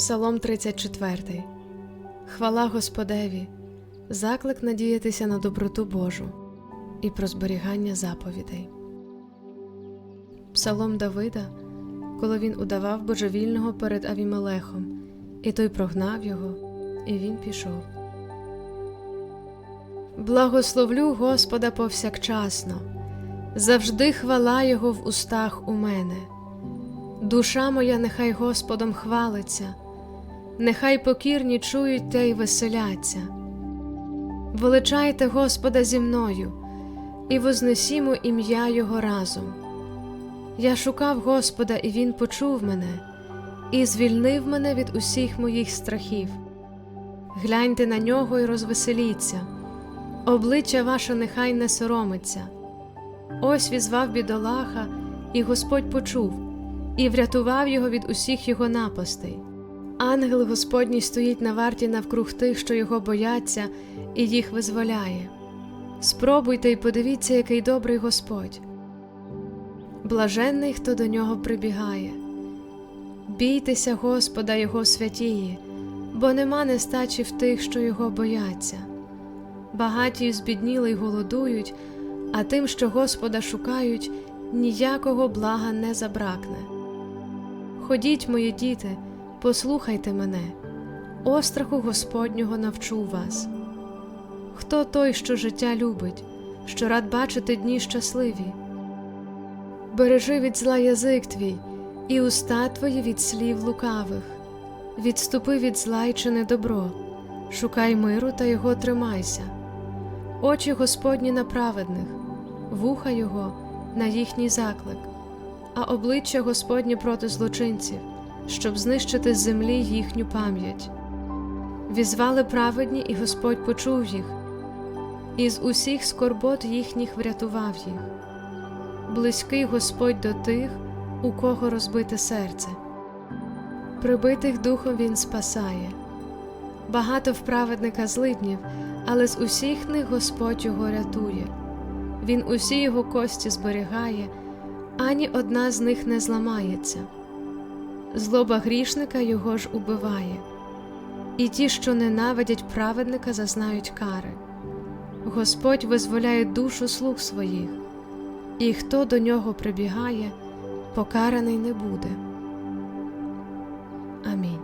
Псалом 34. Хвала Господеві, заклик надіятися на доброту Божу і про зберігання заповідей. Псалом Давида, коли він удавав божевільного перед Авімелехом, і той прогнав його, і він пішов. Благословлю Господа повсякчасно, завжди хвала Його в устах у мене. Душа моя нехай Господом хвалиться, нехай покірні чують те й веселяться. Величайте Господа зі мною і вознесімо ім'я Його разом. Я шукав Господа, і Він почув мене, і звільнив мене від усіх моїх страхів. Гляньте на нього і розвеселіться, обличчя ваше нехай не соромиться. Ось візвав бідолаха, і Господь почув і врятував його від усіх його напастей. Ангел Господній стоїть на варті навкруг тих, що його бояться, і їх визволяє. Спробуйте і подивіться, який добрий Господь. Блаженний, хто до нього прибігає. Бійтеся Господа Його святії, бо нема нестачі в тих, що його бояться. Багаті збідніли й голодують, а тим, що Господа шукають, ніякого блага не забракне. Ходіть, мої діти, послухайте мене, остраху Господнього навчу вас. Хто той, що життя любить, що рад бачити дні щасливі? Бережи від зла язик твій, і уста твої від слів лукавих, відступи від зла й чини добро, шукай миру та його тримайся. Очі Господні на праведних, вуха Його на їхній заклик, а обличчя Господнє проти злочинців, щоб знищити з землі їхню пам'ять. Візвали праведні, і Господь почув їх, і з усіх скорбот їхніх врятував їх. Близький Господь до тих, у кого розбите серце. Прибитих духом Він спасає. Багато в праведника злиднів, але з усіх них Господь його рятує. Він усі його кості зберігає, ані одна з них не зламається злоба грішника його ж убиває, і ті, що ненавидять праведника, зазнають кари. Господь визволяє душу слуг своїх, і хто до нього прибігає, покараний не буде. Амінь.